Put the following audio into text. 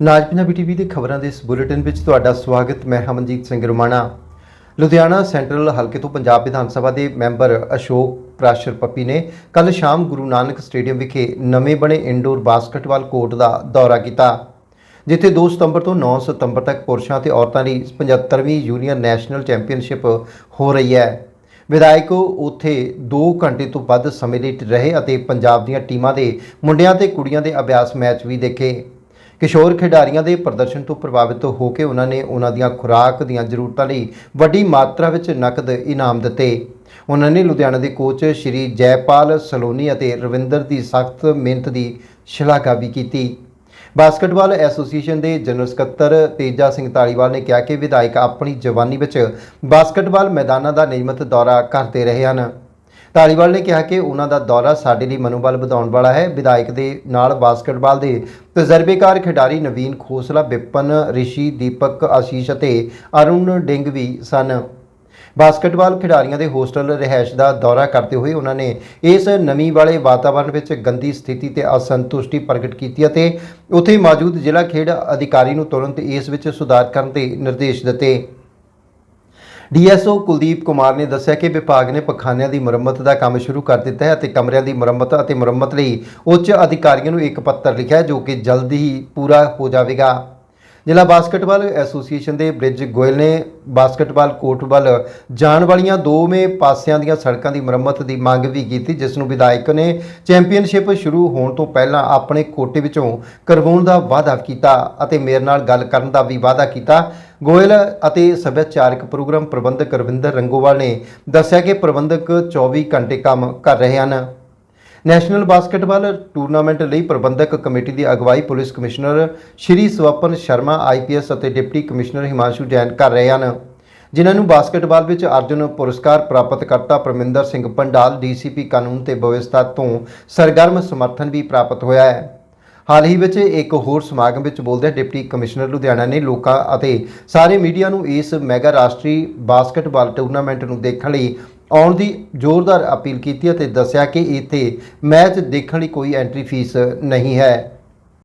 ਨਾਜ Punjabi TV ਦੇ ਖਬਰਾਂ ਦੇ ਇਸ ਬੁਲੇਟਿਨ ਵਿੱਚ ਤੁਹਾਡਾ ਸਵਾਗਤ, ਮੈਂ ਹਮਨਜੀਤ ਸਿੰਘ ਰੁਮਾਣਾ। ਲੁਧਿਆਣਾ ਸੈਂਟਰਲ ਹਲਕੇ ਤੋਂ ਪੰਜਾਬ ਵਿਧਾਨ ਸਭਾ ਦੇ ਮੈਂਬਰ ਅਸ਼ੋਕ ਪ੍ਰਾਸ਼ਰ ਪੱਪੀ ਨੇ ਕੱਲ ਸ਼ਾਮ ਗੁਰੂ ਨਾਨਕ ਸਟੇਡੀਅਮ ਵਿਖੇ ਨਵੇਂ ਬਣੇ ਇੰਡੋਰ ਬਾਸਕਟਬਾਲ ਕੋਰਟ ਦਾ ਦੌਰਾ ਕੀਤਾ, ਜਿੱਥੇ 2 ਸਤੰਬਰ ਤੋਂ 9 ਸਤੰਬਰ ਤੱਕ ਪੁਰਸ਼ਾਂ ਤੇ ਔਰਤਾਂ ਲਈ 75ਵੀਂ ਜੂਨੀਅਰ ਨੈਸ਼ਨਲ ਚੈਂਪੀਅਨਸ਼ਿਪ ਹੋ ਰਹੀ ਹੈ। ਵਿਧਾਇਕ ਉੱਥੇ 2 ਘੰਟੇ ਤੋਂ ਵੱਧ ਸਮੇਂ ਲਈ ਰਹੇ ਅਤੇ ਪੰਜਾਬ ਦੀਆਂ ਟੀਮਾਂ ਦੇ ਮੁੰਡਿਆਂ ਤੇ ਕੁੜੀਆਂ ਦੇ ਅਭਿਆਸ ਮੈਚ ਵੀ ਦੇਖੇ। ਕਿਸ਼ੋਰ ਖਿਡਾਰੀਆਂ ਦੇ ਪ੍ਰਦਰਸ਼ਨ ਤੋਂ ਪ੍ਰਭਾਵਿਤ ਹੋ ਕੇ ਉਹਨਾਂ ਨੇ ਉਹਨਾਂ ਦੀਆਂ ਖੁਰਾਕ ਦੀਆਂ ਜ਼ਰੂਰਤਾਂ ਲਈ ਵੱਡੀ ਮਾਤਰਾ ਵਿੱਚ ਨਕਦ ਇਨਾਮ ਦਿੱਤੇ। ਉਹਨਾਂ ਨੇ ਲੁਧਿਆਣਾ ਦੇ ਕੋਚ ਸ਼੍ਰੀ ਜੈਪਾਲ ਸਲੋਨੀ ਅਤੇ ਰਵਿੰਦਰ ਦੀ ਸਖਤ ਮਿਹਨਤ ਦੀ ਸ਼ਲਾਘਾ ਵੀ ਕੀਤੀ। ਬਾਸਕਟਬਾਲ ਐਸੋਸੀਏਸ਼ਨ ਦੇ ਜਨਰਲ ਸਕੱਤਰ ਤੇਜਾ ਸਿੰਘ ਤਾਲੀਵਾਲ ਨੇ ਕਿਹਾ ਕਿ ਵਿਧਾਇਕ ਆਪਣੀ ਜਵਾਨੀ ਵਿੱਚ ਬਾਸਕਟਬਾਲ ਮੈਦਾਨਾਂ ਦਾ ਨਿਯਮਤ ਦੌਰਾ ਕਰਦੇ ਰਹੇ ਹਨ। ਧਾਲੀਵਾਲ ਨੇ ਕਿਹਾ ਕਿ ਉਹਨਾਂ ਦਾ ਦੌਰਾ ਸਾਡੇ ਲਈ ਮਨੋਬਲ ਵਧਾਉਣ ਵਾਲਾ ਹੈ। ਵਿਧਾਇਕ ਦੇ ਨਾਲ ਬਾਸਕਟਬਾਲ ਦੇ ਤਜਰਬੇਕਾਰ ਖਿਡਾਰੀ ਨਵੀਨ ਖੋਸਲਾ ਵਿਪਨ ਰਿਸ਼ੀ, ਦੀਪਕ ਆਸ਼ੀਸ਼ ਅਤੇ ਅਰੁਣ ਡਿੰਗ ਵੀ ਸਨ। ਬਾਸਕਟਬਾਲ ਖਿਡਾਰੀਆਂ ਦੇ ਹੋਸਟਲ ਰਿਹਾਇਸ਼ ਦਾ ਦੌਰਾ ਕਰਦੇ ਹੋਏ ਉਹਨਾਂ ਨੇ ਇਸ ਨਮੀ ਵਾਲੇ ਵਾਤਾਵਰਣ ਵਿੱਚ ਗੰਦੀ ਸਥਿਤੀ ਤੇ ਅਸੰਤੁਸ਼ਟੀ ਪ੍ਰਗਟ ਕੀਤੀ ਅਤੇ ਉੱਥੇ ਮੌਜੂਦ ਜ਼ਿਲ੍ਹਾ ਖੇਡ ਅਧਿਕਾਰੀ ਨੂੰ ਤੁਰੰਤ ਇਸ ਵਿੱਚ ਸੁਧਾਰ ਕਰਨ ਦੇ ਨਿਰਦੇਸ਼ ਦਿੱਤੇ। ਡੀਐਸਓ ਕੁਲਦੀਪ ਕੁਮਾਰ ਨੇ ਦੱਸਿਆ ਕਿ ਵਿਭਾਗ ਨੇ ਪਖਾਨਿਆਂ ਦੀ ਮੁਰੰਮਤ ਦਾ ਕੰਮ ਸ਼ੁਰੂ ਕਰ ਦਿੱਤਾ ਹੈ ਅਤੇ ਕਮਰਿਆਂ ਦੀ ਮੁਰੰਮਤ ਅਤੇ ਮੁਰੰਮਤ ਲਈ ਉੱਚ ਅਧਿਕਾਰੀਆਂ ਨੂੰ ਇੱਕ ਪੱਤਰ ਲਿਖਿਆ ਜੋ ਕਿ ਜਲਦ ਹੀ ਪੂਰਾ ਹੋ ਜਾਵੇਗਾ। ਜ਼ਿਲ੍ਹਾ ਬਾਸਕਟਬਾਲ ਐਸੋਸੀਏਸ਼ਨ ਦੇ ਬ੍ਰਿਜ ਗੋਇਲ ਨੇ ਬਾਸਕਟਬਾਲ ਕੋਰਟ ਵੱਲ ਜਾਣ ਵਾਲੀਆਂ ਦੋਵੇਂ ਪਾਸਿਆਂ ਦੀਆਂ ਸੜਕਾਂ ਦੀ ਮੁਰੰਮਤ ਦੀ ਮੰਗ ਵੀ ਕੀਤੀ, ਜਿਸ ਨੂੰ ਵਿਧਾਇਕ ਨੇ ਚੈਂਪੀਅਨਸ਼ਿਪ ਸ਼ੁਰੂ ਹੋਣ ਤੋਂ ਪਹਿਲਾਂ ਆਪਣੇ ਕੋਟੇ ਵਿੱਚੋਂ ਕਰਵਾਉਣ ਦਾ ਵਾਅਦਾ ਕੀਤਾ ਅਤੇ ਮੇਰੇ ਨਾਲ ਗੱਲ ਕਰਨ ਦਾ ਵੀ ਵਾਅਦਾ ਕੀਤਾ। ਗੋਇਲ ਅਤੇ ਸੱਭਿਆਚਾਰਕ ਪ੍ਰੋਗਰਾਮ ਪ੍ਰਬੰਧਕ ਰਵਿੰਦਰ ਰੰਗੋਵਾਲ ਨੇ ਦੱਸਿਆ ਕਿ ਪ੍ਰਬੰਧਕ 24 ਘੰਟੇ ਕੰਮ ਕਰ ਰਹੇ ਹਨ। ਨੈਸ਼ਨਲ ਬਾਸਕਟਬਾਲ ਟੂਰਨਾਮੈਂਟ ਲਈ ਪ੍ਰਬੰਧਕ ਕਮੇਟੀ ਦੀ ਅਗਵਾਈ police commissioner Shri Swapan Sharma IPS ਅਤੇ ਡਿਪਟੀ ਕਮਿਸ਼ਨਰ ਹਿਮਾਂਸ਼ੂ ਜੈਨ ਕਰ ਰਹੇ ਹਨ। ਜਿਨ੍ਹਾਂ ਨੂੰ ਬਾਸਕਟਬਾਲ ਵਿੱਚ ਅਰਜੁਨ ਪੁਰਸਕਾਰ ਪ੍ਰਾਪਤ ਕਰਤਾ ਪਰਮਿੰਦਰ ਸਿੰਘ ਪੰਡਾਲ ਡੀਸੀਪੀ ਕਾਨੂੰਨ ਤੇ ਵਿਵਸਥਾ ਤੋਂ ਸਰਗਰਮ ਸਮਰਥਨ ਵੀ ਪ੍ਰਾਪਤ ਹੋਇਆ ਹੈ। ਹਾਲ ਹੀ ਵਿੱਚ ਇੱਕ ਹੋਰ ਸਮਾਗਮ ਵਿੱਚ ਬੋਲਦਿਆਂ ਡਿਪਟੀ ਕਮਿਸ਼ਨਰ ਲੁਧਿਆਣਾ ਨੇ ਲੋਕਾਂ ਅਤੇ ਸਾਰੇ ਮੀਡੀਆ ਨੂੰ ਇਸ ਮੈਗਾ ਰਾਸ਼ਟਰੀ ਬਾਸਕਟਬਾਲ ਟੂਰਨਾਮੈਂਟ ਨੂੰ ਦੇਖਣ ਲਈ ਆਉਣ ਦੀ ਜ਼ੋਰਦਾਰ ਅਪੀਲ ਕੀਤੀ ਅਤੇ ਦੱਸਿਆ ਕਿ ਇੱਥੇ ਮੈਚ ਦੇਖਣ ਲਈ ਕੋਈ ਐਂਟਰੀ ਫੀਸ ਨਹੀਂ ਹੈ।